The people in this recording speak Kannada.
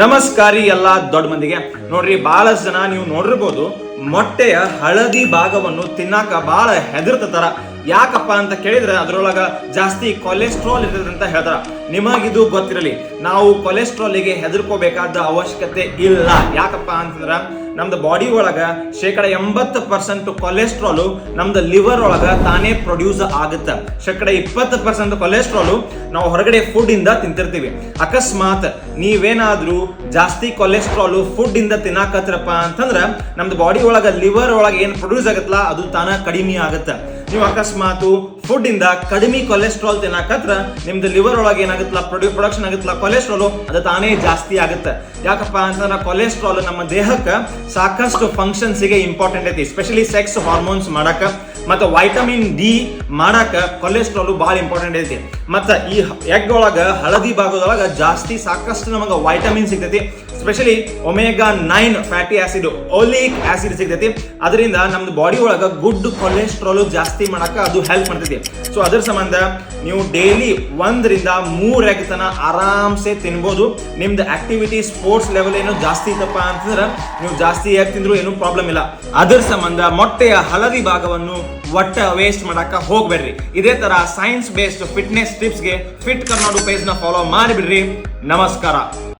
ನಮಸ್ಕಾರಿ ಎಲ್ಲ ದೊಡ್ಡ ಮಂದಿಗೆ. ನೋಡ್ರಿ ಬಹಳಷ್ಟು ಜನ ನೀವು ನೋಡಿರ್ಬೋದು, ಮೊಟ್ಟೆಯ ಹಳದಿ ಭಾಗವನ್ನು ತಿನ್ನಾಕ ಬಹಳ ಹೆದರ್ತಾರ ಯಾಕಪ್ಪ ಅಂತ ಕೇಳಿದ್ರೆ ಅದರೊಳಗ ಜಾಸ್ತಿ ಕೊಲೆಸ್ಟ್ರಾಲ್ ಅಂತ ಹೇಳ್ತಾರ. ನಿಮಗಿದು ಗೊತ್ತಿರಲಿ, ನಾವು ಕೊಲೆಸ್ಟ್ರಾಲಿಗೆ ಹೆದರ್ಕೋಬೇಕಾದ ಅವಶ್ಯಕತೆ ಇಲ್ಲ. ಯಾಕಪ್ಪ ಅಂತಂದ್ರೆ, ನಮ್ದು ಬಾಡಿ ಒಳಗ ಶೇಕಡ ಎಂಬತ್ತು ಪರ್ಸೆಂಟ್ ಕೊಲೆಸ್ಟ್ರಾಲು ನಮ್ದು ಲಿವರ್ ಒಳಗ ತಾನೇ ಪ್ರೊಡ್ಯೂಸ್ ಆಗುತ್ತೆ. ಶೇಕಡ ಇಪ್ಪತ್ತು ಪರ್ಸೆಂಟ್ ಕೊಲೆಸ್ಟ್ರಾಲು ನಾವು ಹೊರಗಡೆ ಫುಡ್ ಇಂದ ತಿಂತಿರ್ತೀವಿ. ಅಕಸ್ಮಾತ್ ನೀವೇನಾದ್ರೂ ಜಾಸ್ತಿ ಕೊಲೆಸ್ಟ್ರಾಲು ಫುಡ್ ಇಂದ ತಿನ್ನಾಕತ್ರಪ್ಪ ಅಂತಂದ್ರೆ, ನಮ್ದು ಬಾಡಿ ಒಳಗ ಲಿವರ್ ಒಳಗ ಏನು ಪ್ರೊಡ್ಯೂಸ್ ಆಗತ್ತಲ್ಲ ಅದು ತಾನ ಕಡಿಮೆ ಆಗುತ್ತೆ. ನೀವು ಅಕಸ್ಮಾತ್ ಫುಡ್ ಇಂದ ಕಡಿಮೆ ಕೊಲೆಸ್ಟ್ರಾಲ್ ತಿನ್ನಾಕತ್ರ ನಿಮ್ದು ಲಿವರ್ ಒಳಗೆ ಏನಾಗುತ್ತಲ್ಲ ಪ್ರೊಡ್ಯೂ ಪ್ರೊಡಕ್ಷನ್ ಆಗುತ್ತಲ್ಲ ಕೊಲೆಸ್ಟ್ರಾಲ್ ಅದು ತಾನೇ ಜಾಸ್ತಿ ಆಗುತ್ತೆ. ಯಾಕಪ್ಪ ಅಂತಂದ್ರೆ ಕೊಲೆಸ್ಟ್ರಾಲ್ ನಮ್ಮ ದೇಹಕ್ಕೆ ಸಾಕಷ್ಟು ಫಂಕ್ಷನ್ಸ್ಗೆ ಇಂಪಾರ್ಟೆಂಟ್ ಐತಿ ಸ್ಪೆಷಲಿ ಸೆಕ್ಸ್ ಹಾರ್ಮೋನ್ಸ್ ಮಾಡಕ, ಮತ್ತು ವೈಟಮಿನ್ ಡಿ ಮಾಡಕ ಕೊಲೆಸ್ಟ್ರಾಲ್ ಭಾಳ ಇಂಪಾರ್ಟೆಂಟ್ ಐತಿ. ಮತ್ತು ಈ ಎಗ್ ಒಳಗ, ಹಳದಿ ಭಾಗದೊಳಗ ಜಾಸ್ತಿ ಸಾಕಷ್ಟು ನಮಗೆ ವೈಟಮಿನ್ ಸಿಗ್ತೈತಿ. Specially omega nine fatty acid oleic acid ಸಿಗ್ತೈತಿ. ಅದರಿಂದ ನಮ್ದು ಬಾಡಿ ಒಳಗ ಗುಡ್ ಕೊಲೆಸ್ಟ್ರಾಲ್ ಜಾಸ್ತಿ ಮಾಡಕ್ಕೆ ಅದು ಹೆಲ್ಪ್ ಮಾಡ್ತೈತಿ. ಸೊ ಅದ್ರ ಸಂಬಂಧ ನೀವು ಡೈಲಿ ಒಂದರಿಂದ ಮೂರ್ ಎಗ್ ತನ ಆರಾಮ್ಸೆ ತಿನ್ಬೋದು. ನಿಮ್ದು ಆಕ್ಟಿವಿಟಿ ಸ್ಪೋರ್ಟ್ಸ್ ಲೆವೆಲ್ ಏನು ಜಾಸ್ತಿ ಇತ್ತಪ್ಪ ಅಂತಂದ್ರೆ ನೀವು ಜಾಸ್ತಿ ಎಗ್ ತಿಂದ್ರು ಏನು ಪ್ರಾಬ್ಲಮ್ ಇಲ್ಲ. ಅದ್ರ ಸಂಬಂಧ ಮೊಟ್ಟೆಯ ಹಳದಿ ಭಾಗವನ್ನು ಒಟ್ಟ ವೇಸ್ಟ್ ಮಾಡಕ್ಕೆ ಹೋಗ್ಬೇಡ್ರಿ. ಇದೇ ತರ ಸೈನ್ಸ್ ಬೇಸ್ಡ್ ಫಿಟ್ನೆಸ್ ಟಿಪ್ಸ್ಗೆ ಫಿಟ್ ಕರ್ನಾಡು ಪೇಜ್ನ ಫಾಲೋ ಮಾಡಿಬಿಡ್ರಿ. ನಮಸ್ಕಾರ.